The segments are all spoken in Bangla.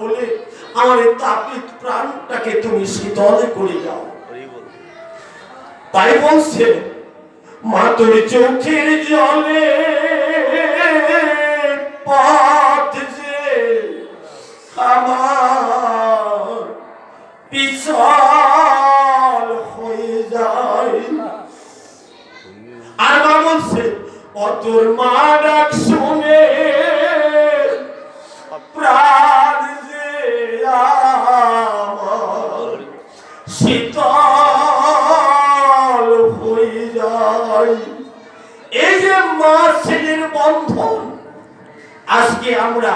বলে আমার তাপিত প্রাণটাকে তুমি শীতল করে যাও তাই বলছে, মা, তোর চোখের জলে পথ যে আমার হয়ে যায়। আর মা বলছে ও তোর মা ডাক যায় এই যে ছেলের বন্ধন, আজকে আমরা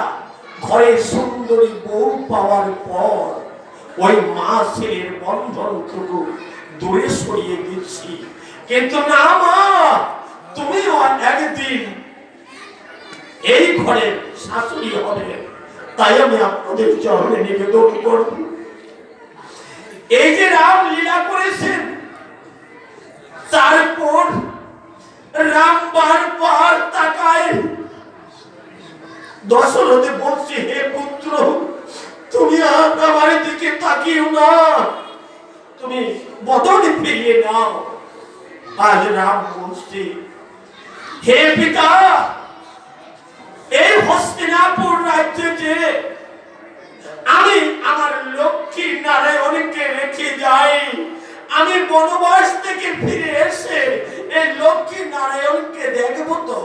ঘরে সুন্দরী বউ পাওয়ার পর ওই মা ছেলের দূরে সরিয়ে দিচ্ছি। কিন্তু না মা, তুমিও একদিন এই ঘরে শাশুড়ি হবে, তাই আমি আপনাদের চরণে নিবেদন করব। এই যে রাম লীলা করেছেন তারপর রাম বারবার তাকায়। দশরথে বলছে, হে পুত্র, তুমি আমার দিকে তাকিও না। তুমি বদন ফিরিয়ে নাও। আজ রাম বলছে, হে পিতা, এই হস্তিনাপুর রাজ্যে যে আমি আমার লক্ষ্মী নারায়ণকে রেখে যাই বনবাস থেকে ফিরে এসে এই লক্ষ্মী নারায়ণকে দেখব তো।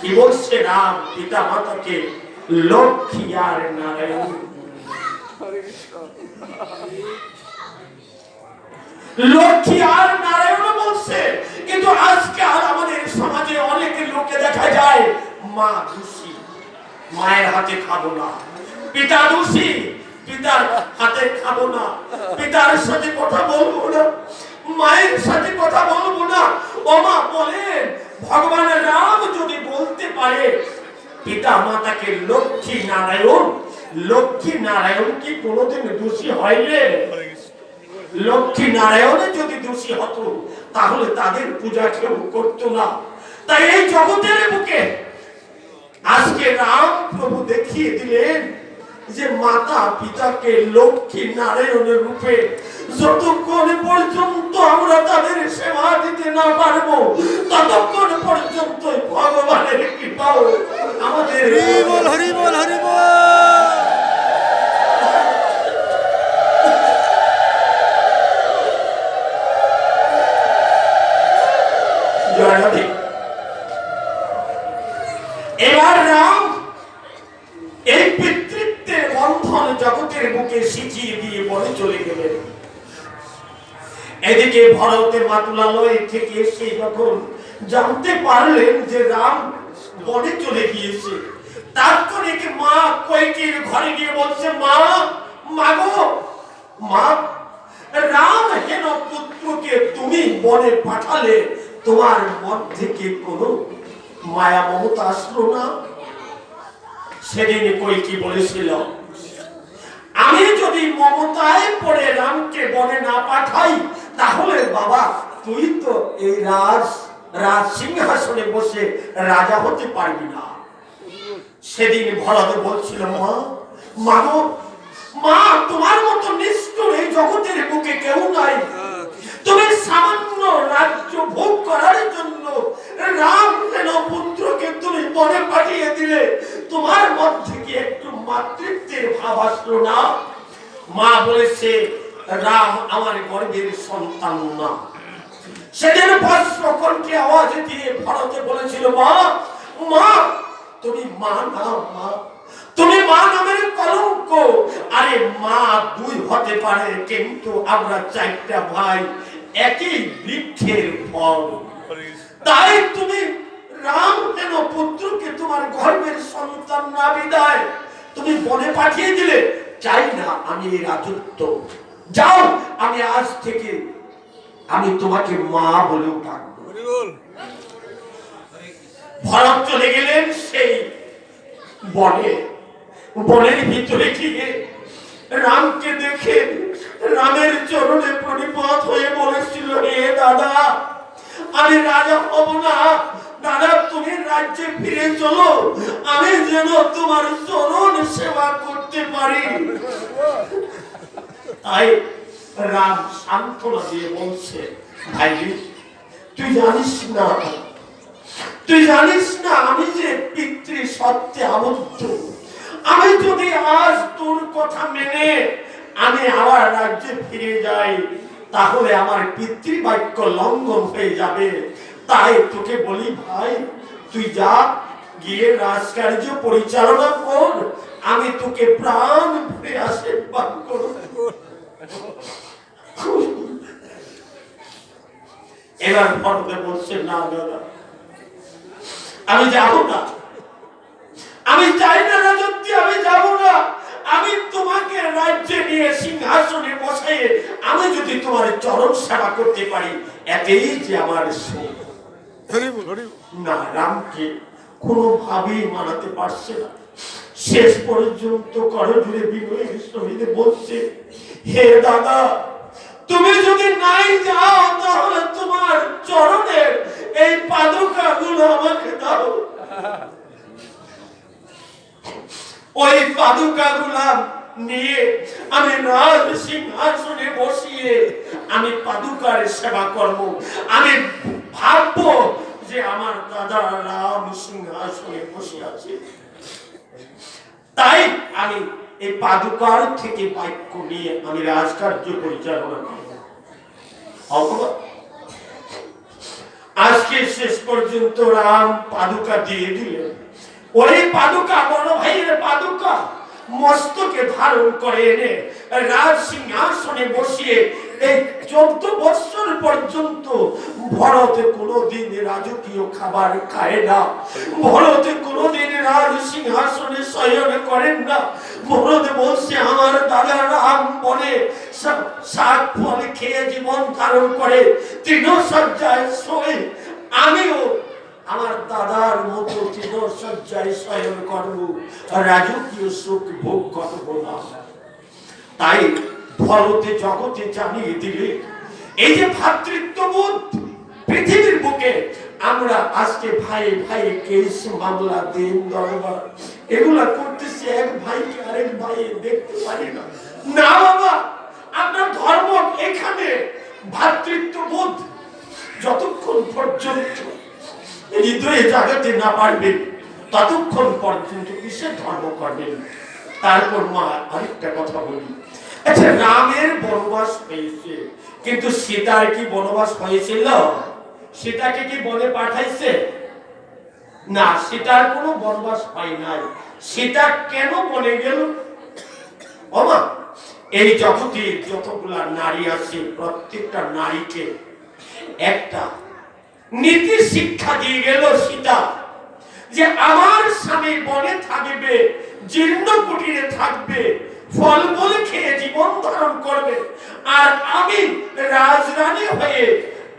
কি বলছে রাম পিতা মাতাকে? লক্ষ্মী আর নারায়ণ। লক্ষ্মী আর নারায়ণ বলছে, কিন্তু আজকে আর আমাদের সমাজে অনেক লোকে দেখা যায়, মা দোষী। মায়ের হাতে খাব না। পিতা দোষী। পিতার হাতে খাব না। পিতার সাথে কথা বলব না। মায়ের সাথে কথা বলব না। ও মা বলেন ভগবান রাম যদি বলতে পারে, পিতা মাতাকে লক্ষ্মী নারায়ণ লক্ষ্মী নারায়ণ কি কোনোদিন দোষী হইলে লক্ষ্মী নারায়ণে যদি দোষী হতো, তাহলে তাদের পূজা কেউ করতো না। তাই এই জগতের বুকে আজকে রাম প্রভু দেখিয়ে দিলেন যে মাতা পিতাকে লক্ষ্মী নারায়ণের রূপে যতক্ষণ পর্যন্ত আমরা তাদের সেবা দিতে না পারব, ততক্ষণ পর্যন্ত ভগবানের কৃপাও আমাদের হরি বল হরিবল! হরি বল থেকে যখন জানতে পারলেন যে রাম বনে চলে গিয়েছে। মা কৈকের ঘরে গিয়ে বলছে, মা মাগো মা, রাম হেন পুত্রকে তুমি বনে পাঠালে, তোমার মন থেকে কোনো মায়া মমতা আসলো না? সেদিন কৈকি বলেছিল, আমি যদি মমতায় পড়ে রামকে বনে না পাঠাই তাহলে বাবা, তুই তো এই রাজ রাজ সিংহাসনে বসে রাজা হতে পারবি না। সেদিন ভরত বলছিল, মা, মাগো, মা, তোমার মতো নিষ্ঠুর এই জগতের বুকে কেউ নাই। তুমি সামান্য রাজ্য ভোগ করার জন্য রাম কেন পুত্রকে তুমি বনে পাঠিয়ে দিলে। তোমার মধ্যে কি একটু মাতৃত্বের ভাব আসলো না? মা বলেছে রাম আমার গর্বের সন্তান না। সেদিন বজ্র কণ্ঠে আওয়াজ দিয়ে ভারতে বলেছিল, মা মা, তুমি মা না, মা। তুমি মা নামের কলঙ্ক। আরে মা দুই হতে পারে, কিন্তু আমরা চারটা ভাই একই বৃক্ষের ফল। তাই তুমি রাম কেন পুত্রকে তোমার গর্ভের সন্তান না বিদায়? তুমি বনে পাঠিয়ে দিলে চাই না আমি রাজত্ব যাও আমি আজ থেকে আমি তোমাকে মা বলেও ডাকবো। ভরত চলে গেলেন সেই বনে। বনের ভিতরে গিয়ে রামকে দেখে রামের চরণে প্রণিপাত হয়ে বলেছিল হে দাদা আমি রাজা হব না। দাদা তুমি রাজ্যে ফিরে চলো। আমি যেন তোমার চরণ সেবা করতে পারি। তাই রাম সান্ত্বনা দিয়ে বলছে ভাই তুই জানিস না, তুই জানিস না আমি যে পিতৃ সত্যে আবদ্ধ। আমি যদি আজ তোর কথা মেনে আমি আবার রাজ্যে ফিরে যাই, তাহলে আমার পিতৃবাক্য লঙ্ঘন হয়ে যাবে। তাই তোকে বলি, ভাই, তুই যা, গিয়ে রাজকার্য পরিচালনা কর। আমি তোকে প্রাণ ভরে আশীর্বাদ করব। এবার ফটোতে বলছে না দাদা আমি যাব না। আমি চাই না রাজত্বে আমি যাব না। আমি তোমাকে রাজ্যে নিয়ে সিংহাসনে বসাইয়ে আমি যদি তোমার চরণ সেবা করতে পারি এতেই যে আমার না রামকে কোনোভাবেই মানাতে পারছে না। শেষ পর্যন্ত করজুড়ে বিনয়ের সহিত বলছে, হে দাদা, তুমি যদি নাই যাও, তাহলে তোমার চরণের এই পাদুকা গুলো আমাকে দাও। ওই পাদুকা গুলাম নিয়ে আমি রাজ সিংহাসনে বসিয়ে আমি পাদুকার সেবা করব। আমি ভাববো যে আমার দাদা রাম সিংহাসনে বসে আছে। তাই আমি এই পাদুকার থেকে বাক্য নিয়ে আমি রাজকার্য পরিচালনা করব। আজকে শেষ পর্যন্ত রাম পাদুকা দিয়ে দিলেন। ওই পাদুকা, বড় ভাইয়ের পাদুকা, মস্তকে ধারণ করে এনে রাজ সিংহাসনে বসিয়ে এই চোদ্দ বছর পর্যন্ত ভরতে কোনোদিন রাজকীয় খাবার খায় না। ভরতে কোনোদিন রাজ সিংহাসনে শয়ন করেন না। ভরতে বলছে, আমার দাদা রাম বলে শাক ফল খেয়ে জীবন ধারণ করে, তৃণসজ্জায় শোয়। আমিও আমার দাদার মতো তৃণসজ্জায় শয়ন করব, রাজকীয় সুখ ভোগ করব না। তাই ভরতে জগতে জানিয়ে দিলে এই যে ভ্রাতৃত্ববোধ পৃথিবীর বুকে, আমরা আজকে ভাই ভাই কেস, মামলা, দিন, দরবার, এগুলা করতেছি, এক ভাইকে আরেক ভাই দেখতে পারি না। না বাবা, আপনার ধর্ম এখানে ভ্রাতৃত্ববোধ যতক্ষণ পর্যন্ত হৃদয়ে জাগাতে না পারবেন ততক্ষণ পর্যন্ত কিসের ধর্ম করবেন? তারপর মা আরেকটা কথা বলি। আচ্ছা রামের বনবাস হয়েছে। কিন্তু সীতার কি বনবাস হয়েছিল? সীতাকে কি বনে পাঠাইছে? না, সীতার কোনো বনবাস হয় নাই। সীতা কেন বনে গেল? বাবা এই জগতে যতগুলা নারী আছে, প্রত্যেকটা নারীকে একটা নীতি শিক্ষা দিয়ে গেল সীতা যে আমার স্বামী বনে থাকবে, জীর্ণ কুটিরে থাকবে ফলমূল খেয়ে জীবন ধারণ করবে। আর আমি রাজরানী হয়ে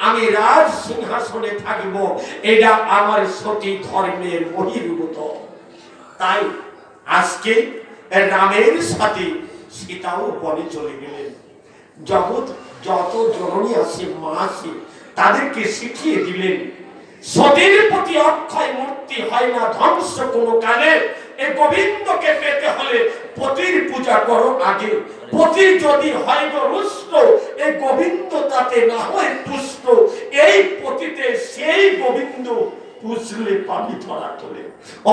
আমি রাজ সিংহাসনে থাকব। এটা আমার সতী ধর্মের বহির্ভূত। তাই আজকে রামের সাথে সীতাও বনে চলে গেলেন। জগৎ যত জননী আছে, মা আছে, তাদেরকে শিখিয়ে দিলেন, সতীর প্রতি অক্ষয় মূর্তি হয় না, ধ্বংস কোনো কালে। এ গোবিন্দকে পেতে হলে পতির পূজা করো আগে। পতি যদি হয় গো রুষ্ট, এ গোবিন্দ তাতে না হয় তুষ্ট। এই পতিতে সেই গোবিন্দ পুষলে পাবি ধরা তোলে।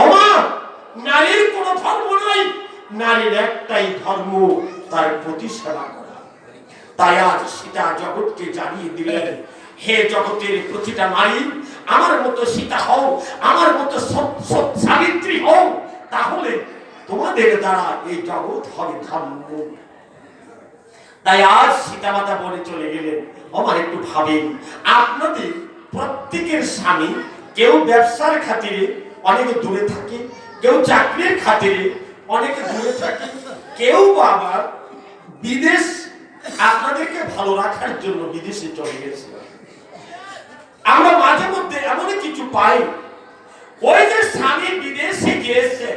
অমা, নারীর কোনো ধর্ম নাই। নারীর একটাই ধর্ম, তার প্রতি সেবা করা। তাই আজ সীতা জগৎকে জানিয়ে দিলেন, হে জগতের প্রতিটা নারী, আমার মতো সীতা হও, আমার মতো সাবিত্রী হও, তাহলে তোমাদের দ্বারা এই জগৎ হবে ধর্ম তাই আজ সীতা মাতা বলে চলে গেলেন। আমার একটু ভাবেন, আপনাদের প্রত্যেকের স্বামী কেউ ব্যবসার খাতিরে অনেক দূরে থাকে, কেউ চাকরির খাতিরে অনেক দূরে থাকে, কেউ আবার বিদেশ আপনাদেরকে ভালো রাখার জন্য বিদেশে চলে গেছে। আমরা মাঝে মধ্যে এমন কিছু পাই, ওই যে স্বামী বিদেশে গিয়েছে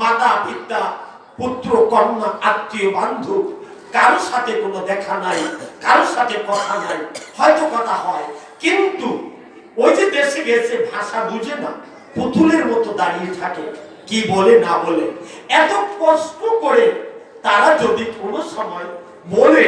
মাতা, পিতা, পুত্র, কন্যা, আত্মীয়, বান্ধব, কারোর সাথে কোনো দেখা নাই, কারোর সাথে কথা নাই, হয়তো কথা হয়, কিন্তু ওই যে দেশে গেছে, ভাষা বুঝে না, পুতুলের মতো দাঁড়িয়ে থাকে, কি বলে, না বলে। এত কষ্ট করে তারা যদি কোনো সময় বলে